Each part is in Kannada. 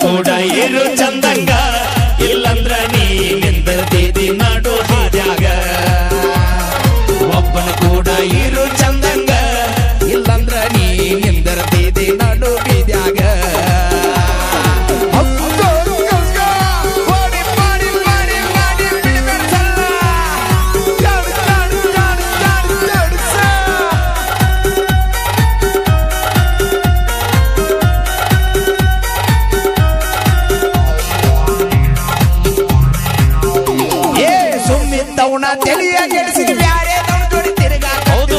ಕೂಡ ಇರು ಚಂದಂಗ ತಲೆಯ ಗೆಡಿಸಿದ ಬ್ಯಾರೆ ಜೋಡಿ ಹೌದು.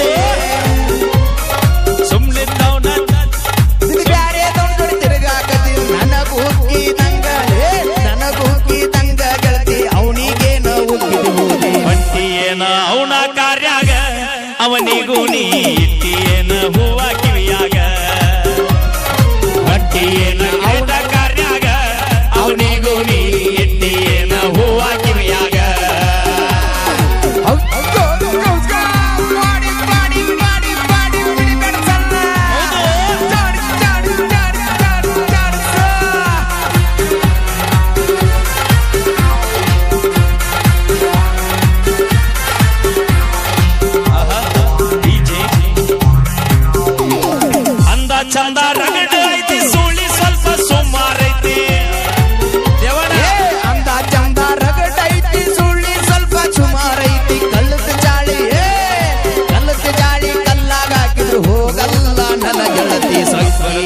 ಬ್ಯಾರೆ ಜೋಡಿ ತಿರುಗಾಕತಿ ಉಕ್ಕಿದಂಗ ಗೆಳತಿ ಅವನಿಗೇನ ಅವನ ಕಾರ್ಯಾಗ ಅವನಿಗೂ ನೀ ಇಟ್ಟಿಯೇನ.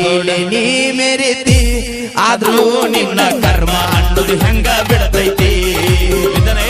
ಸೊಯ್ಸೋಡೆ ನೀ ಮೆರಿತಿ ಆದ್ರೂ ನಿನ್ನ ಕರ್ಮ ಅನ್ನೋದು ಹೆಂಗ ಬಿಡತೈತಿ? ಇದನ್ನೇ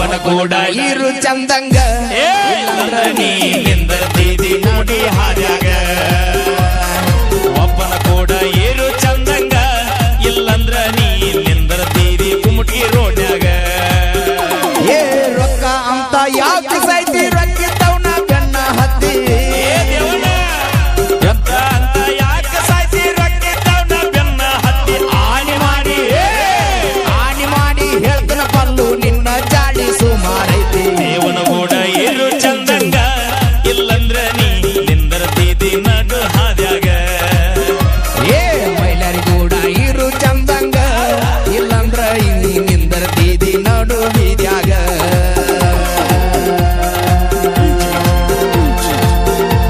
ಒಬ್ಬನ ಕೂಡ ಇರು ಚಂದಂಗ. ನೀ ನಿಂದ ನೋಡಿ ಹಾರ್ಯಾಗ